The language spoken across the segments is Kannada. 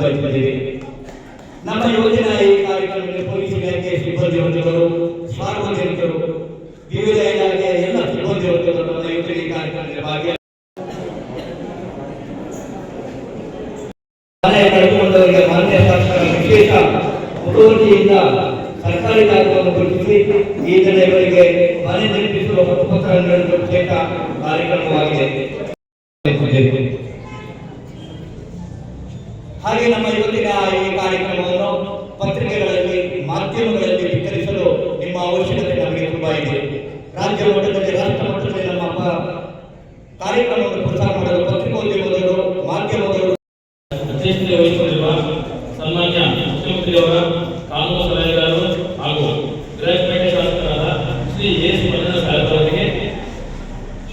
ಬಯಸಿದ್ದೇವೆ ನಮ್ಮ ಯೋಜನಾ ಈ ಕಾರ್ಯಕ್ರಮದಲ್ಲಿ ಪೊಲೀಸ್ ಇಲಾಖೆ ಸಿಬ್ಬಂದಿ ವರ್ಗಗಳು ಸಾರ್ವಜನಿಕರು ವಿವಿಧ ಇಲಾಖೆಯ ಎಲ್ಲ ಸಿಬ್ಬಂದಿ ವರ್ಗಗಳು ನಮ್ಮ ಯೋಜನೆ ಕಾರ್ಯಕ್ರಮದಲ್ಲಿ ಕಳೆದುಕೊಂಡವರಿಗೆ ಮಾನ್ಯ ಶಾಸಕರ ವಿಶೇಷ ಸರ್ಕಾರಿ ಕಾರ್ಯಕ್ರಮ ಗುರುತಿಸಿ ಈ ದಿನ ಇವರಿಗೆ ಮನೆ ನಿರ್ಮಿಸುವ ಹಕ್ಕುಪತ್ರ ನೀಡುವ ಕಾರ್ಯಕ್ರಮವಾಗಿದೆ. ಹಾಗೆ ನಮ್ಮ ಇವತ್ತಿನ ಈ ಕಾರ್ಯಕ್ರಮವನ್ನು ಪತ್ರಿಕೆಗಳಲ್ಲಿ, ಮಾಧ್ಯಮಗಳಲ್ಲಿ ವಿತರಿಸಲು ನಿಮ್ಮ ಅವಶ್ಯಕತೆ ನಮಗೆ ತುಂಬಾ ಇದೆ. ರಾಜ್ಯ ಮಟ್ಟದಲ್ಲಿ, ರಾಷ್ಟ್ರ ಮಟ್ಟದಲ್ಲಿ ನಮ್ಮ ಕಾರ್ಯಕ್ರಮವನ್ನು ಪ್ರಚಾರ ಮಾಡಲು ಪತ್ರಿಕೋದ್ಯಮದವರು, ಮಾಧ್ಯಮದವರು ಅಧ್ಯಕ್ಷತೆ ವಹಿಸಿಕೊಂಡಿರುವ ಸನ್ಮಾನ್ಯ ಮುಖ್ಯಮಂತ್ರಿಯವರ ಕಾನೂನು ಸಲಹೆಗಾರರು ಹಾಗೂ ವಿರಾಜಪೇಟೆ ಶಾಸಕರಾದ ಶ್ರೀ ಎಸ್ ಮಂಜುನಾಥ ಸಾಹೇಬ್ ಅವರಿಗೆ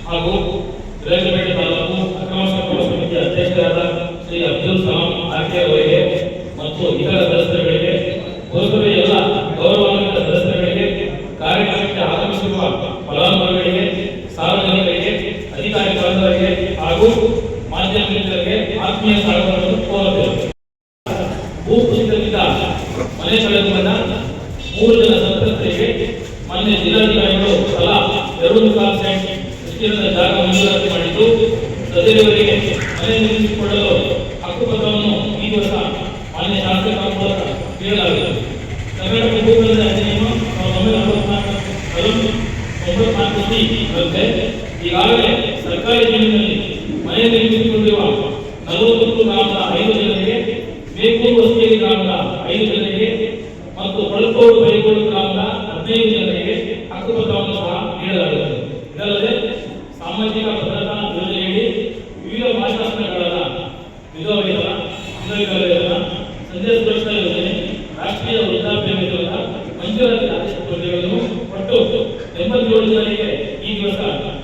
ಹಾಗೂ ವಿರಾಜಪೇಟೆ ತಾಲೂಕು ಅಕ್ರಮ ಸಮಿತಿ ಅಧ್ಯಕ್ಷರಾದ ಶ್ರೀ ಅಬ್ದುಲ್ ಸಲಾಂ ಆರ್ಕೆ ಅವರಿಗೆ ಮತ್ತು ಇತರ ಸದಸ್ಯರುಗಳಿಗೆ ಪುರಸಭೆಯ ಎಲ್ಲ ಗೌರವಾನ್ವಿತ ಸದಸ್ಯರುಗಳಿಗೆ, ಕಾರ್ಯಕ್ರಮಕ್ಕೆ ಆಗಮಿಸಿರುವ ಫಲಾನುಭವಿಗಳಿಗೆ, ಸಾರ್ವಜನಿಕರಿಗೆ, ಅಧಿಕಾರಿ ವರ್ಗದವರಿಗೆ ಹಾಗೂ ಮಾಧ್ಯಮ ಮಿತ್ರರಿಗೆ ಆತ್ಮೀಯ ಸ್ವಾಗತವನ್ನು ಕೋರುತ್ತೇವೆ ಭೂ ಕುಸಿತದಿಂದ ಮನೆ ಕಳೆದುಕೊಂಡ ಮೂರು ಜನ ಸಂತ್ರಸ್ತರಿಗೆ ಮೊನ್ನೆ ಜಿಲ್ಲಾಧಿಕಾರಿಗಳು ತಲಾ ಎರಡು ಕಾಲ್ ಸೆಂಟ್ ವಿಸ್ತೀರ್ಣದ ಜಾಗ ಮಂಜೂರಾತಿ ಮಾಡಿದ್ದು ಸದಸ್ಯರಿಗೆ ಮನೆ ನಿರ್ಮಿಸಿಕೊಳ್ಳಲು ಹಕ್ಕುಪತ್ರವನ್ನು ಈ ವರ್ಷ ಮಾನ್ಯ ಶಾಸಕರ ಮೂಲಕ ನೀಡಲಾಗುತ್ತದೆ ಕರ್ನಾಟಕ ಸಿ ಈಗಾಗಲೇ ಸರ್ಕಾರಿ ಜಮೀನಿನಲ್ಲಿ ಮನೆ ನಿರ್ಮಿಸಿಕೊಂಡಿರುವ ನಲವತ್ತೊಂದು ಗ್ರಾಮದ ಐದು ಜನರಿಗೆ ಬೇಕೂರು ಹೊಸಕೇರಿ ಗ್ರಾಮದ ಐದು ಜನರಿಗೆ ಮತ್ತು ಕೊಳಕೋಡು ಬೈಗೋಡು ಗ್ರಾಮದ ಹದಿನೈದು ಜನರಿಗೆ ಮಂಜೂರಾತಿ ಒಟ್ಟು ಎಂಬತ್ತೇಳು ಜನರಿಗೆ ಈ ದಿವಸ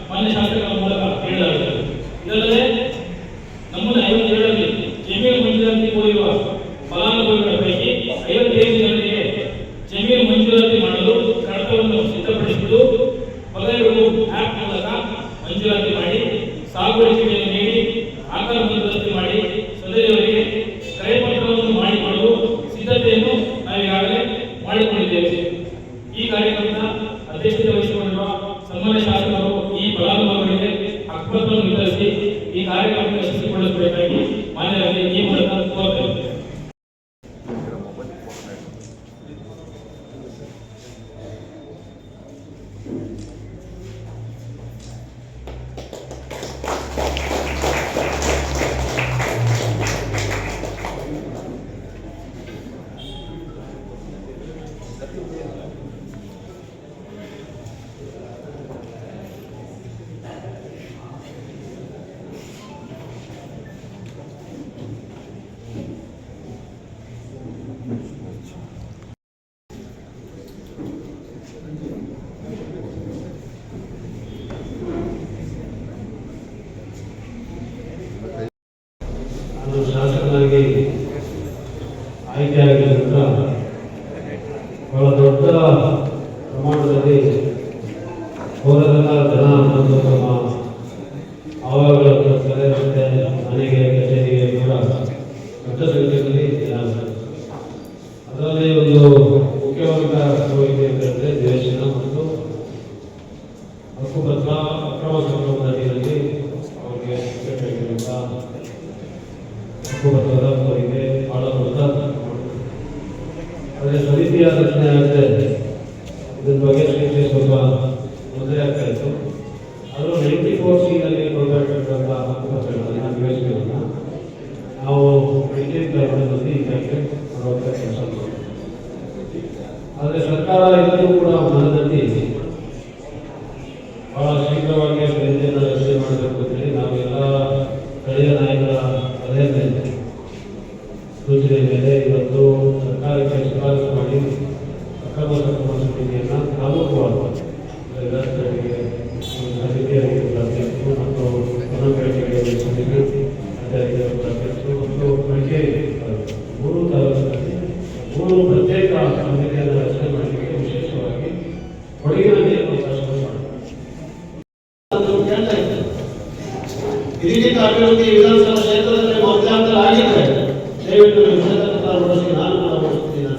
ಮಾನ್ಯ ಶಾಸಕರ ಮೂಲಕ ನೀಡಲಾಗುತ್ತದೆ ಇದಲ್ಲದೆ ನಮ್ಮನ್ನ ಐವತ್ತೇಳರಲ್ಲಿ ಜಮೀನು ಮಂಜೂರಾತಿ ಕೋರಿರುವ ಫಲಾನುಭವಿಗಳ ಪೈಕಿ ಐವತ್ತೈದು ಜನರಿಗೆ ಜಮೀನು ಮಂಜೂರಾತಿ ಮಾಡಲು ಕಡತವನ್ನು ಸಿದ್ಧಪಡಿಸಿದ್ದು ಬಗೆಹರಿವು ಆ್ಯಪ್ ಮೂಲಕ ಮಂಜೂರಾತಿ ಮಾಡಿ ಸಾಗುವಳಿಕೆಯನ್ನು ನೀಡಿ ಆಕಾರ ಮಂಜೂರಾತಿ ಮಾಡಿ ಸದಸ್ಯರಿಗೆ ಕ್ರಯಪತ್ರವನ್ನು ಮಾಡಿಕೊಳ್ಳಲು ಸಿದ್ಧತೆಯನ್ನು ನಾವೀಗಾಗಲೇ ಮಾಡಿಕೊಂಡಿದ್ದೇವೆ ಈ ಕಾರ್ಯಕ್ರಮದ ಅಧ್ಯಕ್ಷತೆ ವಹಿಸಿಕೊಂಡಿರುವ ಸನ್ಮಾನ್ಯ ಶಾಸಕರು ಈ ಫಲಾನುಭವಿಗಳಿಗೆ ಹಕ್ಕುಪತ್ರವನ್ನು ವಿತರಿಸಿ ಈ ಕಾರ್ಯಕ್ರಮವನ್ನು ಯಶಸ್ವಿಗೊಳಿಸಬೇಕಾಗಿ ಮಾನ್ಯರಲ್ಲಿ ಈ ಮೂಲಕ ಆಯ್ಕೆಯಾಗಿದ ನಂತರ ಬಹಳ ದೊಡ್ಡ ಪ್ರಮಾಣದಲ್ಲಿ ಹೋರಾಟದ ಜನ ಅನ್ನೋದು ತಮ್ಮ ಆವಾಗ ಕಲೆ ಮತ್ತೆ ಮನೆಗೆ ಕಚೇರಿಗೆ ಕೂಡ ದೊಡ್ಡ ಸಂಖ್ಯೆಯಲ್ಲಿ ಜನ ಅದರಲ್ಲಿ ಒಂದು ಮುಖ್ಯವಾದ ಕೋರಿಕೆ ಬಹಳ ಶೀಘ್ರವಾಗಿ ಸಮಿತಿಯನ್ನು ರಚನೆ ಮಾಡಬೇಕು ಅಂತೇಳಿ ನಾವೆಲ್ಲ ಸ್ಥಳೀಯ ನಾಯಕರ ಅದೇ ಮೇಲೆ ಸೂಚನೆ ಮೇಲೆ ಇವತ್ತು ಸರ್ಕಾರಕ್ಕೆ ಶಿಫಾರಸು ಮಾಡಿ ಅಕ್ರಮ ಸಮಿತಿಯನ್ನು ತಾಲೂಕುವಾರು ಎಲ್ಲ ಈ ರೀತಿ ಅಭಿವೃದ್ಧಿ ವಿಧಾನಸಭಾ ಕ್ಷೇತ್ರದಲ್ಲಿ ಮತಾಂತರ ಆಗಿದ್ರೆ ದಯವಿಟ್ಟು ನಾನು ಕೂಡ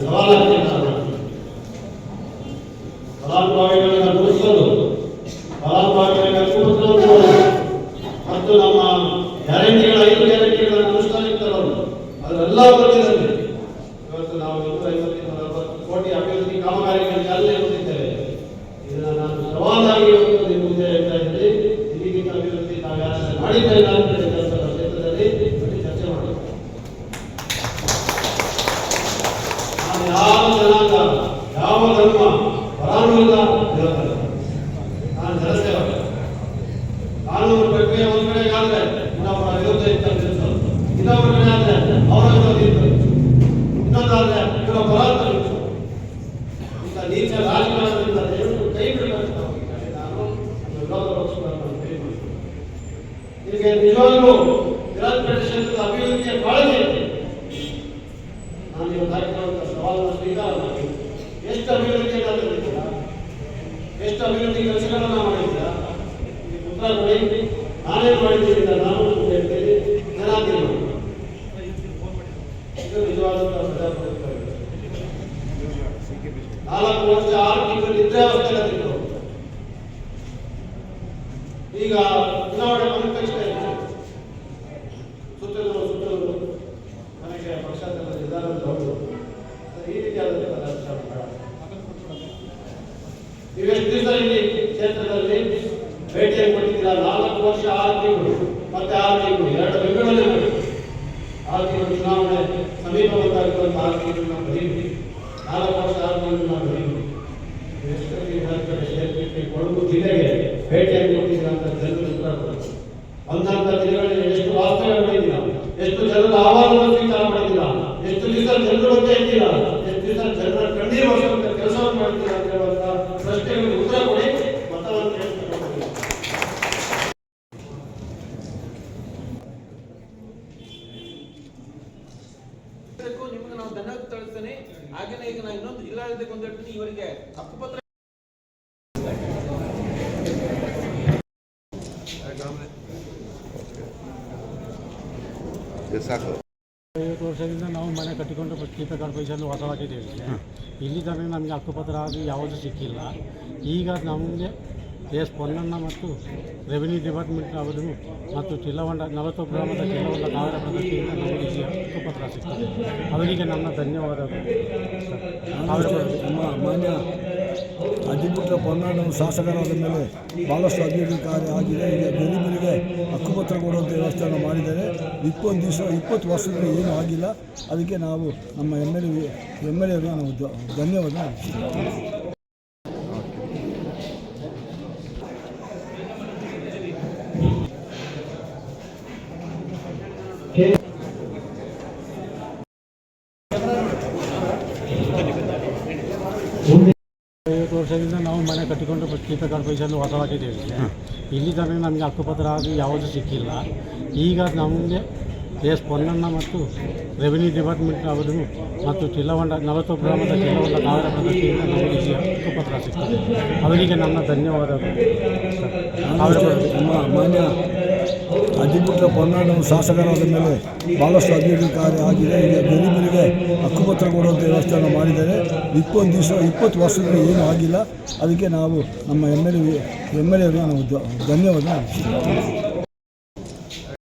ಸವಾಲಾಗ್ತೀನಿ ಯಾವ ಜನಾಂಗ ಯಾವ ಧರ್ಮ ಪರಾನುವಿಲ್ಲ ಇರೋದಿಲ್ಲ ನಾನು ಜನಸೇವಕ ಕಾನೂನು ಪ್ರಕ್ರಿಯೆ ಒಂದ್ ಕಡೆ ಆದ್ರೆ ಇನ್ನೊಬ್ಬರ ವಿರುದ್ಧ ನಿಲ್ಲಿಸೋದು ಇನ್ನೊಬ್ಬರ ಕಡೆ ಆದ್ರೆ ಅವರ ವಿರೋಧ ಇತ್ತು ಇನ್ನೊಂದಾದ್ರೆ ಇವರ ನಿಲ್ಲಿಸೋದು ಇಂಥ ನೀಚ ರಾಜಕಾರಣದಿಂದ ದಯವಿಟ್ಟು ಕೈ ಬಿಡಬೇಕು ನಾನು ವಿರೋಧ ಪಕ್ಷಗಳನ್ನು ಕೈ. ನಿಮಗೆ ನಿಜವಾಗ್ಲೂ ವಿರಾಜಪೇಟೆ ಕ್ಷೇತ್ರದ ಅಭಿವೃದ್ಧಿಯ ಕಾಳಜಿ ಇದೆ ನಾನು ಇವತ್ತು ಹಾಕಿರುವಂಥ ಸವಾಲನ್ನು ಸ್ವೀಕಾರ ಮಾಡಿ ಎಷ್ಟು ಅಭಿವೃದ್ಧಿಯನ್ನು ತಂದಿದ್ದೀರಾ ಎಷ್ಟು ಅಭಿವೃದ್ಧಿ ಕೆಲಸಗಳನ್ನು ಮಾಡಿದ್ದೀರಾ ಇದಕ್ಕೆ ಉತ್ತರ ಕೊಡಿ ನಾನೇನು ಮಾಡಿದ್ದೀನಿ ಅಂತ ನಾನು ಹೇಳ್ತೀನಿ ಜನ ತೀರ್ಮಾನ ಇದು ನಿಜವಾದಂಥ ಪ್ರಜಾಪ್ರಭುತ್ವ ನಾಲ್ಕು ವರ್ಷ ಆರು ತಿಂಗಳು ನಿದ್ರಾವಸ್ಥೆಯಲ್ಲಿದ್ದರು ಈಗ ಚುನಾವಣೆ ಬಂದ ತಕ್ಷಣ ಸುತ್ತಲೂ ಸುತ್ತಲೂ ನನಗೆ ಪಕ್ಷಾಂತರ ನಿರ್ಧಾರ ತಗೊಂಡು ಈ ರೀತಿಯಾದಂಥ ರಾಜಕಾರಣ ಬೇಡ. ನೀವು ಎಷ್ಟು ದಿವಸ ಇಲ್ಲಿ ಕ್ಷೇತ್ರದಲ್ಲಿ ಭೇಟಿಯಾಗಿ ಕೊಟ್ಟಿದ್ದೀರಾ ನಾಲ್ಕು ವರ್ಷ ಆರು ತಿಂಗಳು ಮತ್ತೆ ಆರು ತಿಂಗಳು ಎರಡು ತಿಂಗಳಲ್ಲಿ ಆರು ತಿಂಗಳು ಚುನಾವಣೆ ಸಮೀಪ ಆರು ತಿಂಗಳು ನಾವು ಬರೀವಿ ನಾಲ್ಕು ವರ್ಷ ಆರು ತಿಂಗಳು ನಾವು ಬರೀವಿ ಕೊಡಗು ಜಿಲ್ಲೆಗೆ ಭೇಟಿಯಾಗಿ ಕೊಟ್ಟಿದ್ದೀರಾ ಅಂತ ಜನರು ಉತ್ತರ ಬಂದಂತ ದಿನಗಳಲ್ಲಿ ಎಷ್ಟು ವಾಸ್ತವ್ಯ ಮಾಡಿದ್ದೀರಾ ಎಷ್ಟು ಜನರ ಆಹ್ವಾನವನ್ನು ಸ್ವೀಕಾರ ಮಾಡಿದ್ದೀರಾ ಎಷ್ಟು ದಿವಸ ಜನರ ಇದ್ದೀರಾ? ಎಷ್ಟು ದಿವಸ ಜನರ ಕಣ್ಣೀರು ಕೆಲಸವನ್ನು ಮಾಡ್ತೀರಾ ಅಂತ ಹೇಳುವಂತ ನಿಮ್ಗೆ ನಾವು ಧನ್ಯವಾದ ತಳಿಸ್ತೇನೆ ಹಾಗೇನೆ ಈಗ ನಾನು ಇನ್ನೊಂದು ಜಿಲ್ಲಾಡಳಿತಕ್ಕೆ ಒಂದು ಹೇಳ್ತೀನಿ ಇವರಿಗೆ ಹಕ್ಕುಪತ್ರ ಸಾಕು. ಐವತ್ತು ವರ್ಷದಿಂದ ನಾವು ಮನೆ ಕಟ್ಟಿಕೊಂಡು ಕೀಪೆ ಕಾರ್ಡ್ ಪೈಸಲ್ಲಿ ವಾಸವಾಗಿದ್ದೇವೆ ಇಲ್ಲಿ ತನಕ ನಮಗೆ ಹಕ್ಕುಪತ್ರ ಅದು ಯಾವುದೂ ಸಿಕ್ಕಿಲ್ಲ. ಈಗ ನಮಗೆ ಎಸ್ ಪೊನ್ನಣ್ಣ ಮತ್ತು ರೆವಿನ್ಯೂ ಡಿಪಾರ್ಟ್ಮೆಂಟ್ ಅವರು ಮತ್ತು ಚಿಲ್ಲವಂಡ, ನಲವತ್ತು ಗ್ರಾಮದ ಚಿಲ್ಲವಂಡ ಕಾವೇರ ಪ್ರದೇಶದಿಂದ ನಮಗೆ ಈ ಸಿಕ್ಕಿದೆ. ಅವರಿಗೆ ನನ್ನ ಧನ್ಯವಾದಗಳು. ನಮ್ಮ ಮಾನ್ಯ ಪೊನ್ನಾಡು ಶಾಸಕರಾದ ಮೇಲೆ ಭಾಳಷ್ಟು ಅಭಿವೃದ್ಧಿ ಕಾರ್ಯ ಆಗಿದೆ. ಈಗ ಗರೀಬರಿಗೆ ಹಕ್ಕುಪತ್ರ ಕೊಡುವಂಥ ವ್ಯವಸ್ಥೆಯನ್ನು ಮಾಡಿದ್ದಾರೆ. ಇಪ್ಪತ್ತು ದಿವಸ, ಇಪ್ಪತ್ತು ವರ್ಷದಲ್ಲಿ ಏನೂ ಆಗಿಲ್ಲ. ಅದಕ್ಕೆ ನಾವು ನಮ್ಮ M L A, M L ಎಗೆ ನಾವು ಧನ್ಯವಾದ ಅರ್ಪಿಸ್ತೀವಿ. ಐವತ್ತು ವರ್ಷದಿಂದ ನಾವು ಮನೆ ಕೀಪ ಕಾರ್ಪೊರೇಷನ್ ವಾಸವಾಗಿದ್ದೇವೆ ಇಲ್ಲಿ ತನಕ ನಮಗೆ ಹಕ್ಕುಪತ್ರ ಅದು ಯಾವುದೂ ಸಿಕ್ಕಿಲ್ಲ. ಈಗ ನಮಗೆ ಎಸ್ ಪೊನ್ನಣ್ಣ ಮತ್ತು ರೆವಿನ್ಯೂ ಡಿಪಾರ್ಟ್ಮೆಂಟ್ ಅವರು ಮತ್ತು ಚಿಲ್ಲವಂಡ ನಲವತ್ತು ಗ್ರಾಮದ ಚಿಲ್ಲವಂಡ ಕಾವೇರ ಪ್ರದೇಶದಿಂದ ನಮಗೆ ಹಕ್ಕುಪತ್ರ ಸಿಕ್ಕಿದೆ. ಅವರಿಗೆ ನನ್ನ ಧನ್ಯವಾದಗಳು. ಮಾನ್ಯ ಅಜ್ಜಿಪುತ್ರ ಪರ್ನಾಡು ಶಾಸಕರಾದ ಮೇಲೆ ಭಾಳಷ್ಟು ಅಭಿವೃದ್ಧಿ ಕಾರ್ಯ ಆಗಿದೆ. ಈಗ ಗರೀಬರಿಗೆ ಹಕ್ಕುಪತ್ರ ಕೊಡುವಂಥ ವ್ಯವಸ್ಥೆಯನ್ನು ಮಾಡಿದ್ದಾರೆ. ಇಪ್ಪತ್ತು ದಿವಸ, ಇಪ್ಪತ್ತು ವರ್ಷದಲ್ಲಿ ಏನೂ ಆಗಿಲ್ಲ. ಅದಕ್ಕೆ ನಾವು ನಮ್ಮ M L A M L ನಾವು ಧನ್ಯವಾದ.